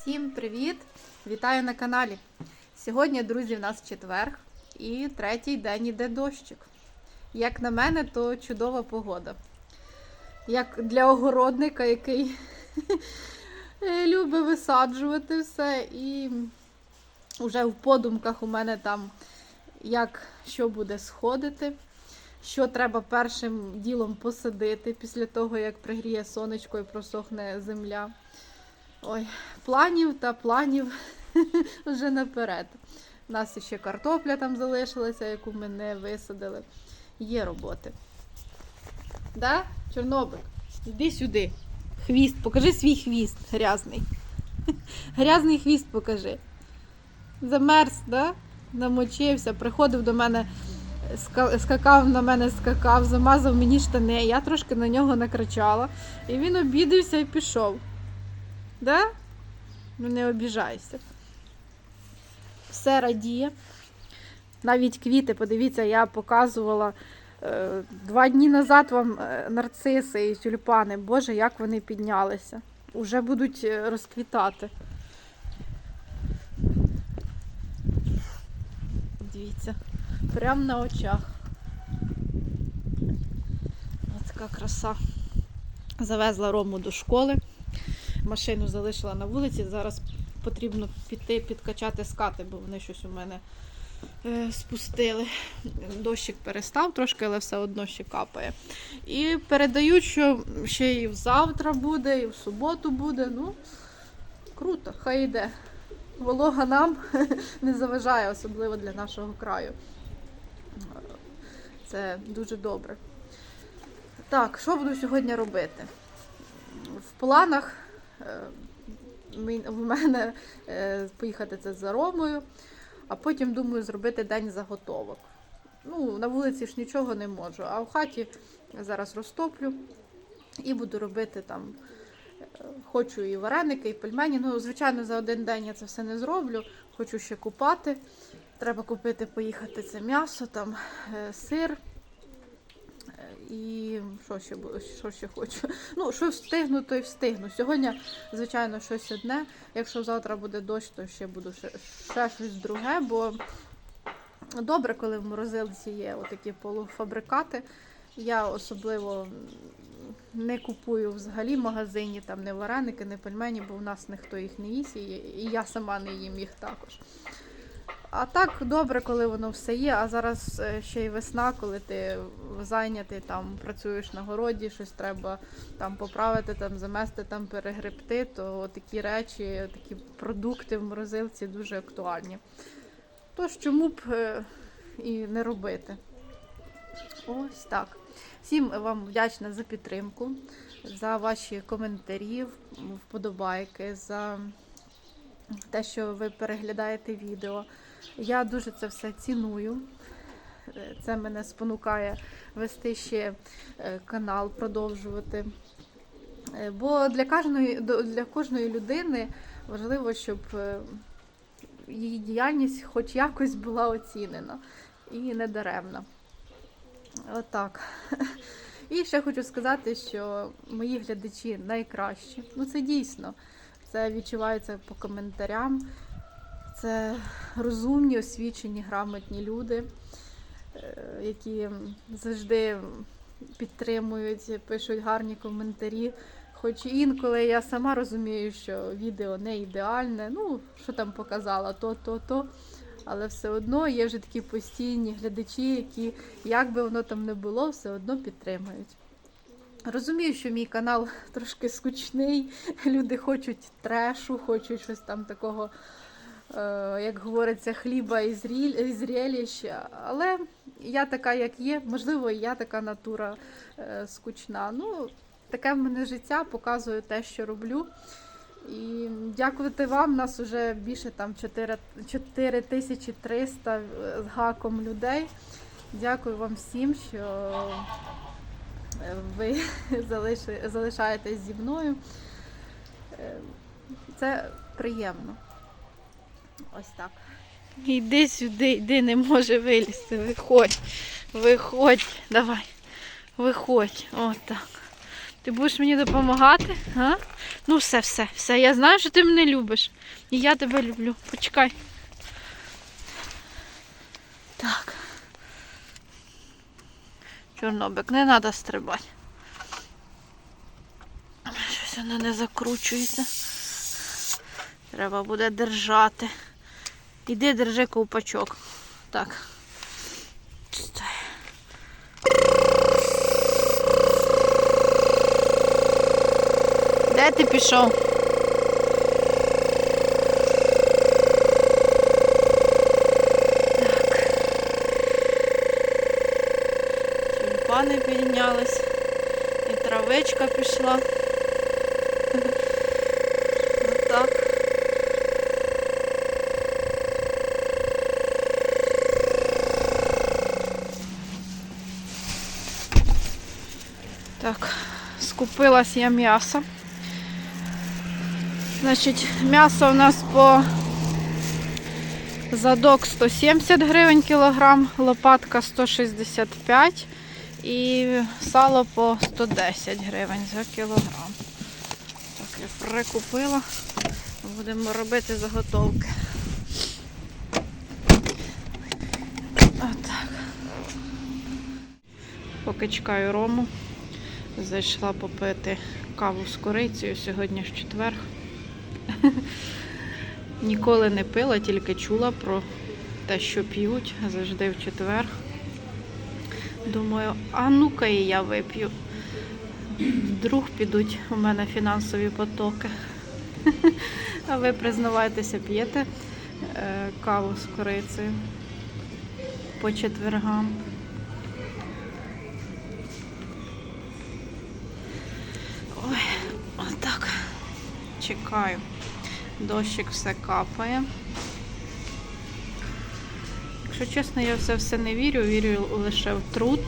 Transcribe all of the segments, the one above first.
Всім привіт! Вітаю на каналі. Сьогодні, друзі, в нас четверг і третій день іде дощик. Як на мене, то чудова погода. Як для огородника, який любить висаджувати все. І вже в подумках у мене там як що буде сходити, що треба першим ділом посадити після того, як пригріє сонечко і просохне земля. Ой, планів та планів вже наперед. У нас ще картопля там залишилася, яку ми не висадили. Є роботи. Да? Чорнобик, іди сюди. Хвіст, покажи свій хвіст грязний. Грязний хвіст покажи. Замерз, да? намочився, приходив до мене, скакав на мене, скакав, замазав мені штани. Я трошки на нього накричала. І він обідався і пішов. Да? Ну не обіжайся. Все радіє. Навіть квіти, подивіться, я показувала е, два дні назад вам е, нарциси і тюльпани. Боже, як вони піднялися. Уже будуть е, розквітати. Дивіться, прямо на очах. Ось така краса. Завезла Рому до школи. Машину залишила на вулиці. Зараз потрібно піти підкачати скати, бо вони щось у мене е, спустили. Дощик перестав трошки, але все одно ще капає. І передають, що ще і завтра буде, і в суботу буде. Ну, круто, хай йде. Волога нам не заважає, особливо для нашого краю. Це дуже добре. Так, що буду сьогодні робити? В планах в мене е, поїхати це за Ромою, а потім думаю зробити день заготовок. Ну, на вулиці ж нічого не можу, а в хаті зараз розтоплю і буду робити там. е, Хочу і вареники, і пельмені. Ну, звичайно, за один день я це все не зроблю. Хочу ще купати. Треба купити, поїхати це м'ясо, там е, сир. І що ще, бу- що ще хочу? Ну, що встигну, то й встигну. Сьогодні, звичайно, щось одне. Якщо завтра буде дощ, то ще буду ще, ще щось друге, бо добре, коли в морозилці є отакі полуфабрикати. Я особливо не купую взагалі в магазині там не вареники, не пельмені, бо в нас ніхто їх не їсть, і я сама не їм їх також. А так добре, коли воно все є. А зараз е, ще й весна, коли ти зайнятий, там працюєш на городі, щось треба там поправити, там замести, там перегребти, то такі речі, такі продукти в морозилці дуже актуальні. Тож чому б е, і не робити? Ось так. Всім вам вдячна за підтримку, за ваші коментарі, вподобайки, за те, що ви переглядаєте відео. Я дуже це все ціную. Е, Це мене спонукає вести ще е, канал, продовжувати. Е, Бо для кожної, для кожної людини важливо, щоб її діяльність хоч якось була оцінена і не даремна. Отак. І ще хочу сказати, що мої глядачі найкращі. Ну це дійсно. Це відчувається по коментарям. Це розумні, освічені, грамотні люди, е, які завжди підтримують, пишуть гарні коментарі. Хоч інколи я сама розумію, що відео не ідеальне, ну, що там показала, то, то, то. Але все одно є вже такі постійні глядачі, які, як би воно там не було, все одно підтримують. Розумію, що мій канал трошки скучний, люди хочуть трешу, хочуть щось там такого, як говориться, хліба і зрелищ. Але я така, як є, можливо, і я така натура е, скучна. Ну, таке в мене життя, показую те, що роблю. І дякувати вам, нас вже більше там 4300 з гаком людей. Дякую вам всім, що е, ви залишаєтесь зі мною. Е, Це приємно. Ось так. Йди сюди, йди, не може вилізти. Виходь, виходь, давай, виходь. Отак. Ти будеш мені допомагати? А? Ну, все, все, все. Я знаю, що ти мене любиш. І я тебе люблю. Почекай. Так. Чорнобик, не треба стрибати. Щось воно не закручується. Треба буде держати. Іди держи ковпачок. Так. Де ти пішов? Так. Тюльпани піднялись. І травичка пішла. Отак. Так, скупилась я м'ясо. Значить, м'ясо у нас по задок 170 гривень кілограм, лопатка 165 і сало по 110 гривень за кілограм. Так, я прикупила. Будемо робити заготовки. Отак. Поки чекаю рому. Зайшла попити каву з корицею. Сьогодні ж четвер. Ніколи не пила, тільки чула про те, що п'ють завжди в четвер. Думаю, а ну-ка і я вип'ю. Вдруг підуть у мене фінансові потоки. А ви признавайтеся, п'єте е, каву з корицею по четвергам. Ой, отак. Чекаю. Дощик все капає. Якщо чесно, я все все не вірю, вірю лише в труд,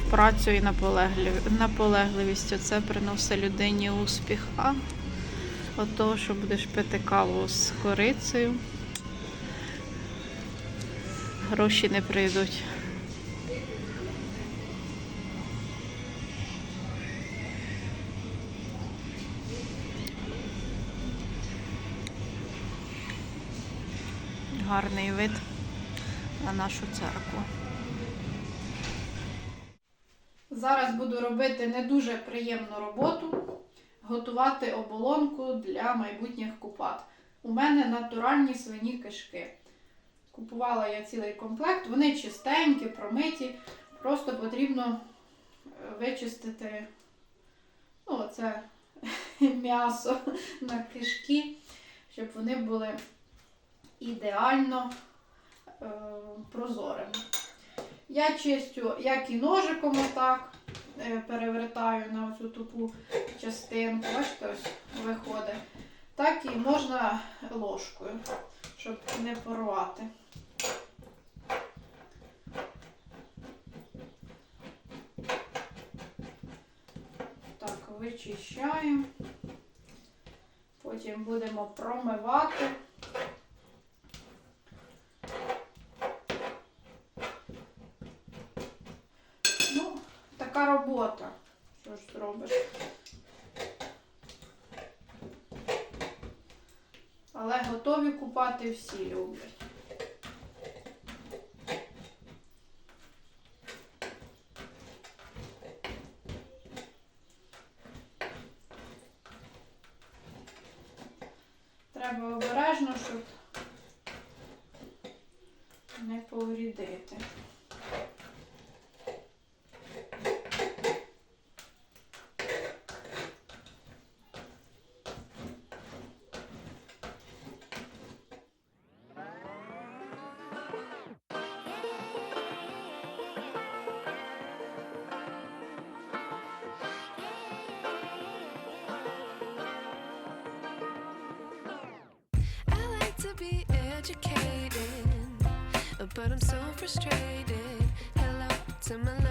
в працю і наполегливість. Це приносить людині успіх. А от того, що будеш пити каву з корицею, гроші не прийдуть. Гарний вид на нашу церкву. Зараз буду робити не дуже приємну роботу готувати оболонку для майбутніх купат. У мене натуральні свині кишки. Купувала я цілий комплект, вони чистенькі, промиті. Просто потрібно е, вичистити ну, це м'ясо на кишки, щоб вони були ідеально е, прозорими. Я чистю як і ножиком отак, е, перевертаю на цю тупу частинку, бачите, ось виходить. Так і можна ложкою, щоб не порвати. Так, вичищаємо. Потім будемо промивати. Ну, така робота. Що ж зробиш? Але готові всі люблять. Треба обережно, щоб не поврідити. Be educated, but I'm so frustrated. Hello to my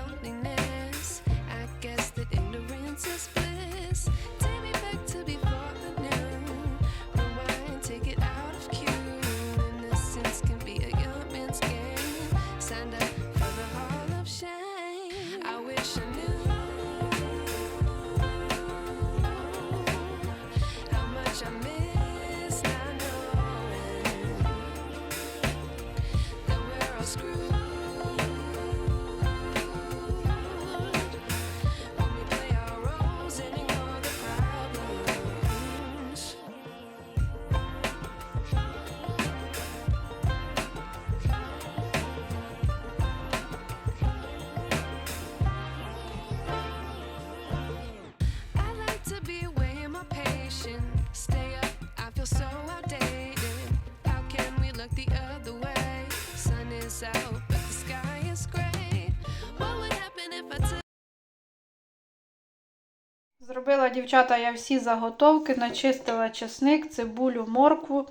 Зробила дівчата я всі заготовки, начистила чесник, цибулю, моркву,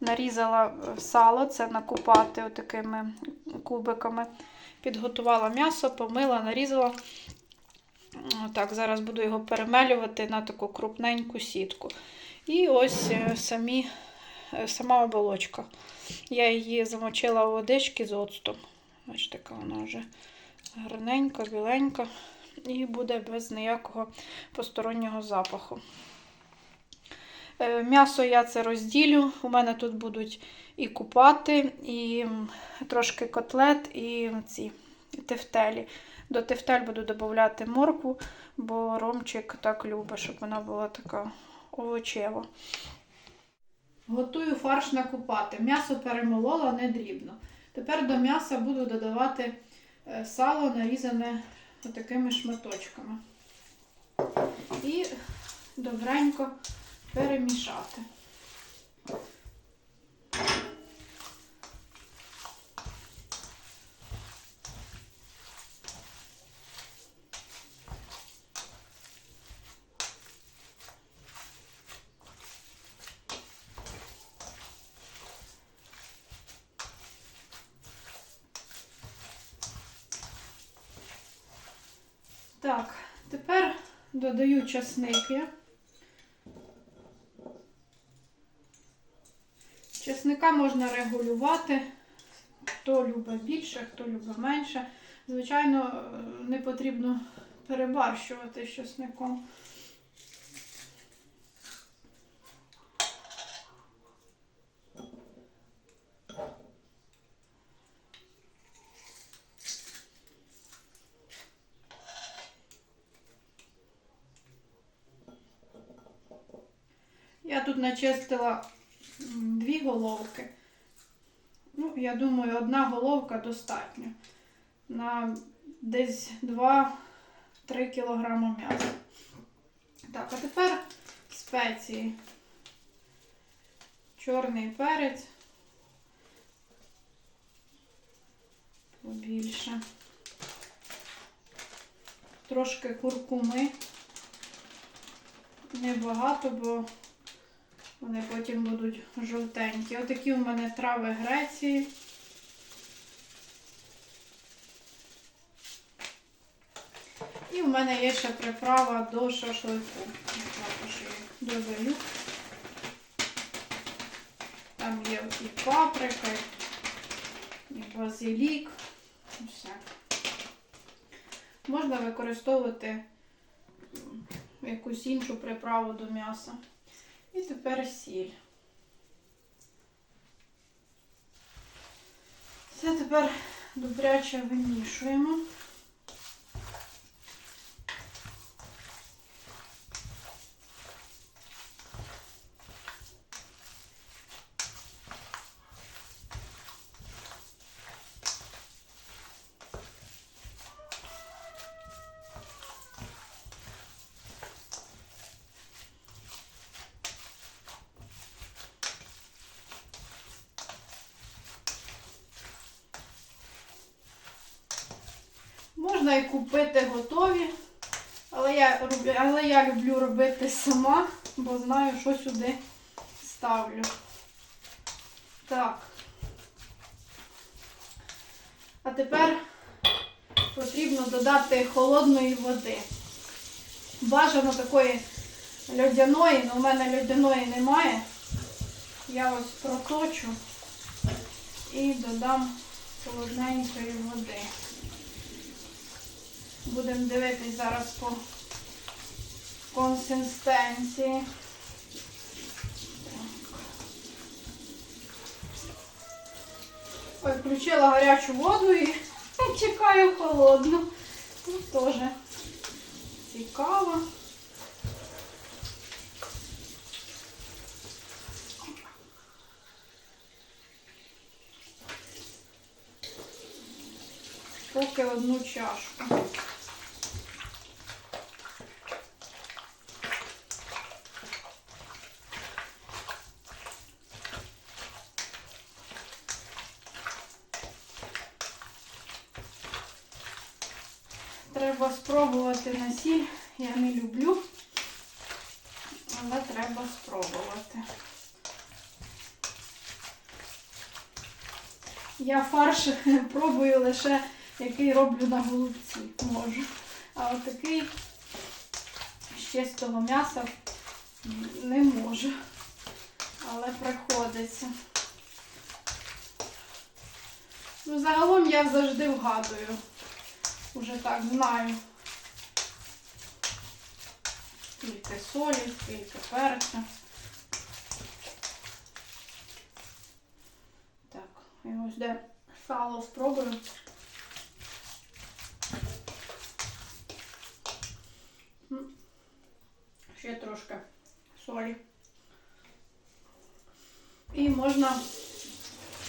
нарізала е, сало, це накупати отакими кубиками. Підготувала м'ясо, помила, нарізала. Так, зараз буду його перемелювати на таку крупненьку сітку. І ось е, самі, е, сама оболочка. Я її замочила у водички з оцтом. Ось така вона вже гарненька, біленька. І буде без ніякого постороннього запаху. Е, М'ясо я це розділю. У мене тут будуть і купати, і трошки котлет, і ці тефтелі. До тефтель буду додати моркву, бо Ромчик так любить, щоб вона була така овочева. Готую фарш на купати. М'ясо перемолола не дрібно. Тепер до м'яса буду додавати е, сало, нарізане такими шматочками. І добренько перемішати. Так, тепер додаю часник я. Чесника можна регулювати. Хто любить більше, хто любить менше. Звичайно, е, не потрібно перебарщувати з чесником. Я тут начистила дві головки. Ну, я думаю, одна головка достатньо. На десь 2-3 кг м'яса. Так, а тепер спеції. Чорний перець. Побільше. Трошки куркуми. Небагато, бо вони потім будуть жовтенькі. Отакі у мене трави Греції. І в мене є ще приправа до шашлику. Також її додаю. Там є і паприка, і базилік. І все. Можна використовувати якусь іншу приправу до м'яса. І тепер сіль. Це тепер добряче вимішуємо. Можна і купити готові, але я, роблю, але я люблю робити сама, бо знаю, що сюди ставлю. Так. А тепер потрібно додати холодної води. Бажано такої льодяної, але в мене льодяної немає. Я ось проточу і додам холодненької води. Будемо дивитись зараз по консистенції. Ой, включила гарячу воду і чекаю холодну. Тут теж цікаво. Поки одну чашку. Треба спробувати на сіль. Я не люблю, але треба спробувати. Я фарш пробую лише який роблю на голубці можу. А от такий з чистого м'яса не можу. Але приходиться. Ну, загалом я завжди вгадую. Уже так знаю. Скільки солі, скільки перцю. Так, і ось де сало спробую. Ще трошки солі. І можна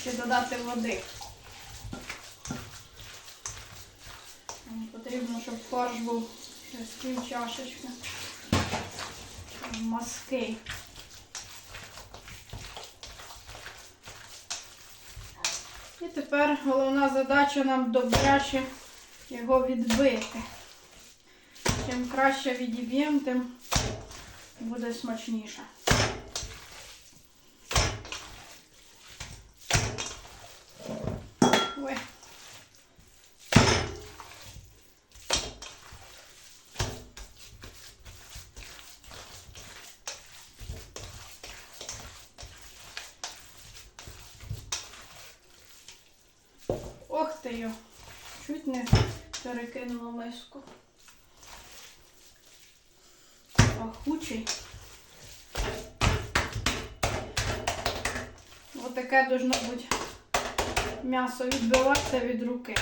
ще додати води. Нам Потрібно, щоб фарш був з пів чашечки. Маски. І тепер головна задача нам добряче його відбити. Чим краще відіб'ємо, тим буде смачніше. Ой. Ох ти його. Чуть не перекинула миску. Пахучий. Отаке должно бути м'ясо відбиватися від руки.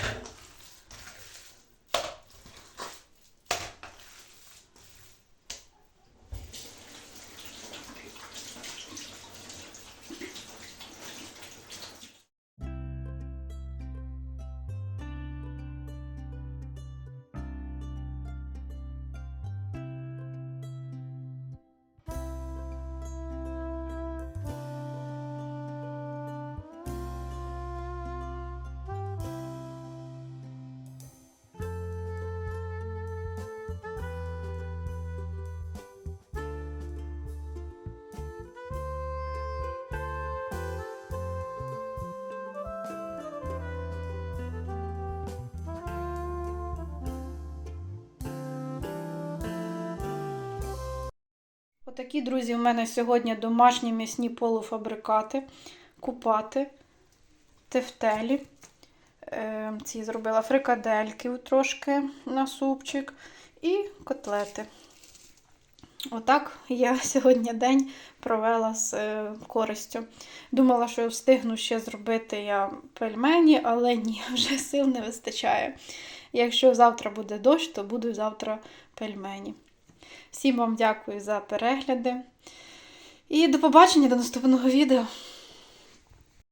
Отакі, друзі, у мене сьогодні домашні м'ясні полуфабрикати, купати, тефтелі. Е, ці зробила фрикадельки трошки на супчик і котлети. Отак я сьогодні день провела з е, користю. Думала, що я встигну ще зробити я пельмені, але ні, вже сил не вистачає. Якщо завтра буде дощ, то буду завтра пельмені. Всім вам дякую за перегляди. І до побачення до наступного відео.